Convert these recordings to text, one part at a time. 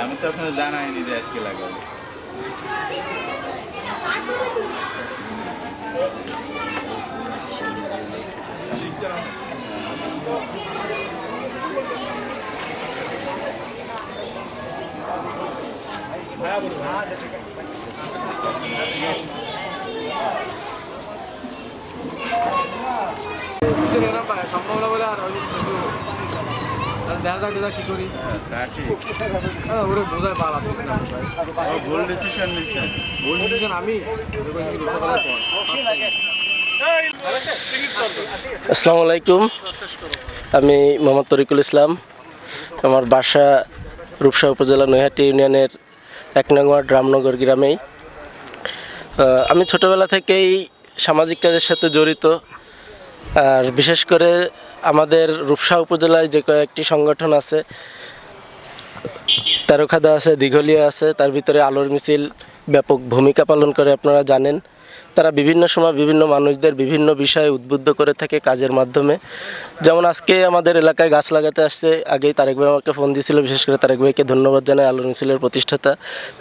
আমি তো আপনার জানাইনি যে আজকে লাগাবো। পায় সম্ভাবনা বলে আর দেখা যাক দেখা কি করি। হ্যাঁ, হ্যাঁ, ওরে বোঝায় পালা আসতেছে না ভুল ডিসিশন ভুল ডিসিশন আমি? ওরে কইছি কি সকালে পর। আসসালামু আলাইকুম। আমি মোহাম্মদ তরিকুল ইসলাম। আমার বাসা রূপসা উপজেলা নৈহাটি ইউনিয়নের এক নং ওয়ার্ড রামনগর গ্রামেই। আমি ছোটোবেলা থেকেই সামাজিক কাজের সাথে জড়িত। আর বিশেষ করে আমাদের রূপসা উপজেলায় যে কয়েকটি সংগঠন আছে, তেরোখাদা আছে, দীঘলিয়া আছে, তার ভিতরে আলোর মিছিল ব্যাপক ভূমিকা পালন করে আপনারা জানেন। তারা বিভিন্ন সময় বিভিন্ন মানুষদের বিভিন্ন বিষয়ে উদ্বুদ্ধ করে থাকে কাজের মাধ্যমে। যেমন আজকে আমাদের এলাকায় গাছ লাগাতে আসছে, আগেই তারেক ভাই আমাকে ফোন দিয়েছিল, বিশেষ করে তারেক ভাইকে ধন্যবাদ জানাই আলোর মিছিলের প্রতিষ্ঠাতা।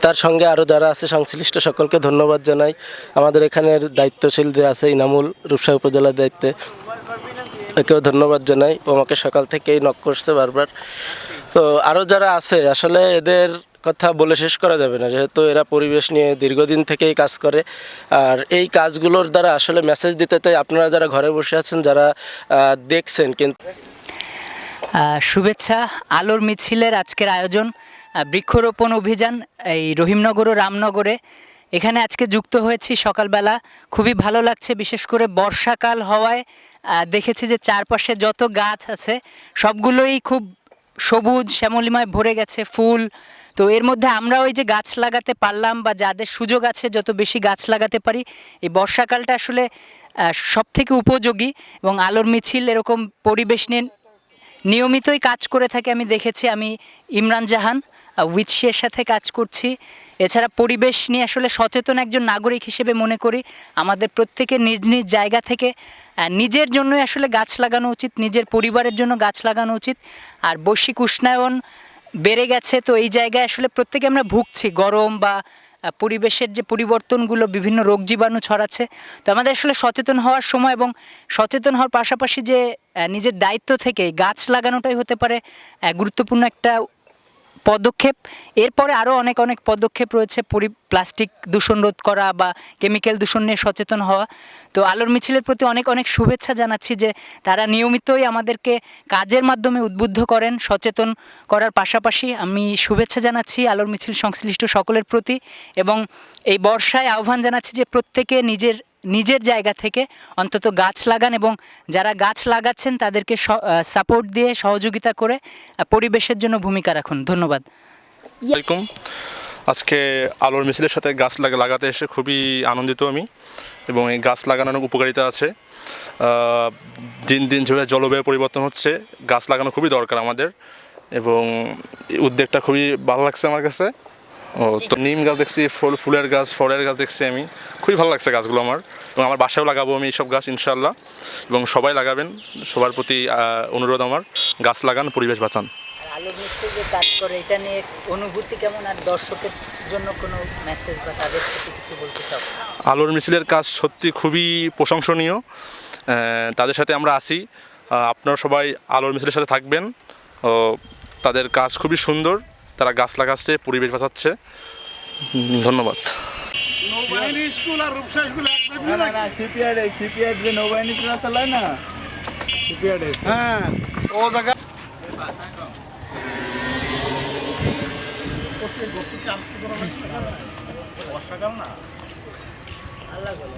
তার সঙ্গে আরও যারা আছে, সংশ্লিষ্ট সকলকে ধন্যবাদ জানাই। আমাদের এখানের দায়িত্বশীল যে আছে, ইনামুল রূপসা উপজেলার দায়িত্বে। একেও ধন্যবাদ জানাই। ও আমাকে সকাল থেকেই নক করছে বারবার। তো আরও যারা আছে, আসলে এদের কথা বলে শেষ করা যাবে না, যেহেতু এরা পরিবেশ নিয়ে দীর্ঘদিন থেকেই কাজ করে। আর এই কাজগুলোর দ্বারা আসলে মেসেজ দিতে চাই আপনারা যারা ঘরে বসে আছেন, যারা দেখছেন কিন্তু শুভেচ্ছা, আলোর মিছিলের আজকের আয়োজন বৃক্ষরোপণ অভিযান এই রহিমনগর ও রামনগরে। এখানে আজকে যুক্ত হয়েছি সকালবেলা। খুবই ভালো লাগছে, বিশেষ করে বর্ষাকাল হওয়ায়। দেখেছি যে চারপাশে যত গাছ আছে, সবগুলোই খুব সবুজ, শ্যামলিমায় ভরে গেছে ফুল। তো এর মধ্যে আমরা ওই যে গাছ লাগাতে পারলাম বা যাদের সুযোগ আছে, যত বেশি গাছ লাগাতে পারি, এই বর্ষাকালটা আসলে সব থেকে উপযোগী এবং আলোর মিছিল এরকম পরিবেশ নিয়ে নিয়মিতই কাজ করে থাকে আমি দেখেছি। আমি ইমরান জাহান উইথসিয়ের সাথে কাজ করছি। এছাড়া পরিবেশ নিয়ে আসলে সচেতন একজন নাগরিক হিসেবে মনে করি আমাদের প্রত্যেকের নিজ নিজ জায়গা থেকে নিজের জন্যই আসলে গাছ লাগানো উচিত, নিজের পরিবারের জন্য গাছ লাগানো উচিত। আর বৈশ্বিক উষ্ণায়ন বেড়ে গেছে, তো এই জায়গায় আসলে প্রত্যেকে আমরা ভুগছি, গরম বা পরিবেশের যে পরিবর্তনগুলো, বিভিন্ন রোগ জীবাণু ছড়াচ্ছে। তো আমাদের আসলে সচেতন হওয়ার সময় এবং সচেতন হওয়ার পাশাপাশি যে নিজের দায়িত্ব থেকে গাছ লাগানোটাই হতে পারে গুরুত্বপূর্ণ একটা পদক্ষেপ। এরপরে আরও অনেক অনেক পদক্ষেপ রয়েছে, পরি প্লাস্টিক দূষণ রোধ করা বা কেমিক্যাল দূষণ নিয়ে সচেতন হওয়া। তো আলোর মিছিলের প্রতি অনেক অনেক শুভেচ্ছা জানাচ্ছি যে তারা নিয়মিতই আমাদেরকে কাজের মাধ্যমে উদ্বুদ্ধ করেন, সচেতন করার পাশাপাশি আমি শুভেচ্ছা জানাচ্ছি আলোর মিছিল সংশ্লিষ্ট সকলের প্রতি এবং এই বর্ষায় আহ্বান জানাচ্ছি যে প্রত্যেকে নিজের নিজের জায়গা থেকে অন্তত গাছ লাগান এবং যারা গাছ লাগাচ্ছেন তাদেরকে সাপোর্ট দিয়ে সহযোগিতা করে পরিবেশের জন্য ভূমিকা রাখুন। ধন্যবাদ। আজকে আলোর মিছিলের সাথে গাছ লাগা, লাগাতে এসে খুবই আনন্দিত আমি এবং এই গাছ লাগানোর উপকারিতা আছে। দিন দিন যেভাবে জলবায়ু পরিবর্তন হচ্ছে, গাছ লাগানো খুবই দরকার আমাদের এবং উদ্যোগটা খুবই ভালো লাগছে আমার কাছে। ও তো নিম গাছ দেখছি ফুল ফুলের গাছ ফলের গাছ দেখছি আমি। খুবই ভালো লাগছে গাছগুলো আমার। এবং আমার বাসায়ও লাগাবো আমি এইসব গাছ ইনশাল্লাহ এবং সবাই লাগাবেন সবার প্রতি অনুরোধ আমার গাছ লাগান পরিবেশ বাঁচান। আলোর মিছিল যে কাজ করে এটা নিয়ে অনুভূতি কেমন? আর দর্শকের জন্য কোনো মেসেজ বা তাদের প্রতি কিছু বলতে চাও? আলোর মিছিলের কাজ সত্যি খুবই প্রশংসনীয়। তাদের সাথে আমরা আছি। আপনারা সবাই আলোর মিছিলের সাথে থাকবেন। ও তাদের কাজ খুবই সুন্দর। তারা গাছ লাগাচ্ছে পরিবেশ বাঁচাচ্ছে ধন্যবাদ নৌবাহিনী স্কুল আর রূপসা স্কুল না না না শিপইয়ার্ড শিপইয়ার্ড যে নৌবাহিনী চলা চালায় না শিপইয়ার্ডে হ্যাঁ ও জায়গা অবস্থা? ভালো আছিস?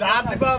যা দিবা